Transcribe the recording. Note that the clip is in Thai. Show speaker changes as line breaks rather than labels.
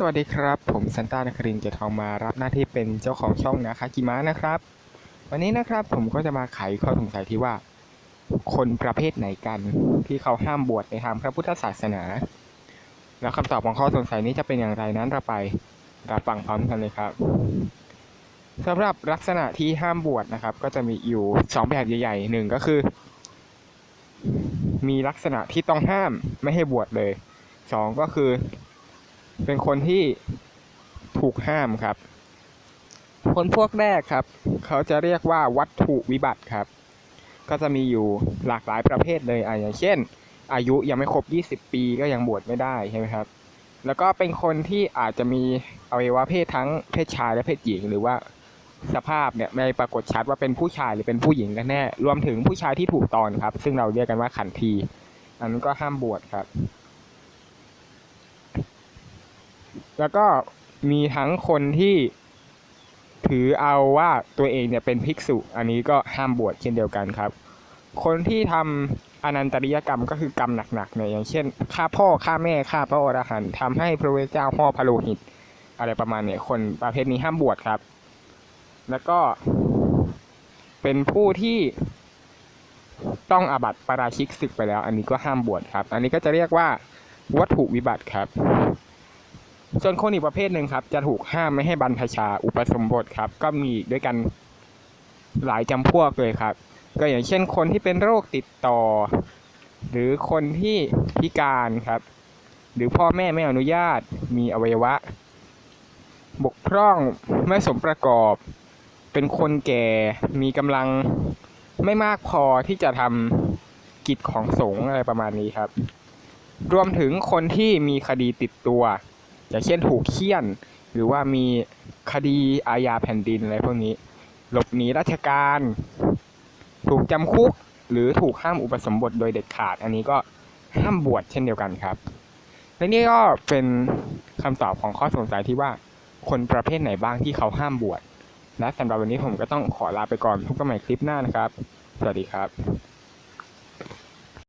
สวัสดีครับ ผมซันต้านครินเจยรติทองมารับหน้าที่เป็นเจ้าของช่องนาคากิมะนะครับ วันนี้นะครับผมก็จะมาไขข้อสงสัยที่ว่า คนประเภทไหนกันที่เขาห้ามบวชในทางพระพุทธศาสนา แล้วคำตอบของข้อสงสัยนี้จะเป็นอย่างไรนั้นเราไปรับฟังพร้อมกันเลยครับสำหรับลักษณะที่ห้ามบวชนะครับ ก็จะมีอยู่สองแบบใหญ่ๆหนึ่งก็คือ มีลักษณะที่ต้องห้ามไม่ให้บวชเลยสองก็คือ เป็นคนที่ถูกห้ามครับ คนพวกแรกครับ เขาจะเรียกว่าวัตถุวิบัติครับ ก็จะมีอยู่หลากหลายประเภทเลยอะอย่างเช่น อายุยังไม่ครบ 20 ปีก็ยังบวชไม่ได้ใช่ไหมครับ แล้วก็เป็นคนที่อาจจะมีอวัยวะเพศทั้งเพศชายและเพศหญิง หรือว่าสภาพเนี่ยไม่ปรากฏชัดว่าเป็นผู้ชายหรือเป็นผู้หญิงกันแน่ รวมถึงผู้ชายที่ถูกตอนครับ ซึ่งเราเรียกกันว่าขันที อันนั้นก็ห้ามบวชครับ แล้วก็มีทั้งคนที่ถือเอาว่าตัวเองเนี่ยเป็นภิกษุ อันนี้ก็ห้ามบวชเช่นเดียวกันครับ คนที่ทำอนันตริยกรรมก็คือกรรมหนักๆเนี่ยอย่างเช่นฆ่าพ่อฆ่าแม่ฆ่าพระอรหันต์ทำให้พระพุทธเจ้าพ่อพระโลหิต อะไรประมาณเนี่ยคนประเภทนี้ห้ามบวชครับ แล้วก็เป็นผู้ที่ต้องอาบัติปาราชิกศึกไปแล้ว อันนี้ก็ห้ามบวชครับ อันนี้ก็จะเรียกว่าวัตถุวิบัติครับ ส่วนคนอีกประเภทหนึ่งครับ จะถูกห้ามไม่ให้บรรพชาอุปสมบทครับ ก็มีด้วยกันหลายจำพวกเลยครับ ก็อย่างเช่นคนที่เป็นโรคติดต่อ หรือคนที่พิการครับ หรือพ่อแม่ไม่อนุญาตมีอวัยวะ บกพร่องไม่สมประกอบ เป็นคนแก่มีกำลังไม่มากพอที่จะทำกิจของสงฆ์อะไรประมาณนี้ครับ รวมถึงคนที่มีคดีติดตัว อย่างเช่นถูกเคี่ยน หรือว่ามีคดีอาญาแผ่นดินอะไรพวกนี้ หลบหนีราชการ ถูกจำคุก หรือถูกห้ามอุปสมบทโดยเด็ดขาด อันนี้ก็ห้ามบวชเช่นเดียวกันครับ และนี่ก็เป็นคำตอบของข้อสงสัยที่ว่าคนประเภทไหนบ้างที่เขาห้ามบวชและสำหรับวันนี้ผมก็ต้องขอลาไปก่อนพบกันใหม่คลิปหน้านะครับ สวัสดีครับ